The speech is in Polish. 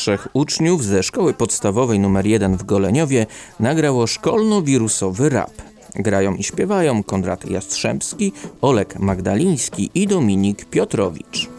trzech uczniów ze szkoły podstawowej nr 1 w Goleniowie nagrało szkolno-wirusowy rap. Grają i śpiewają Konrad Jastrzębski, Olek Magdaliński i Dominik Piotrowicz.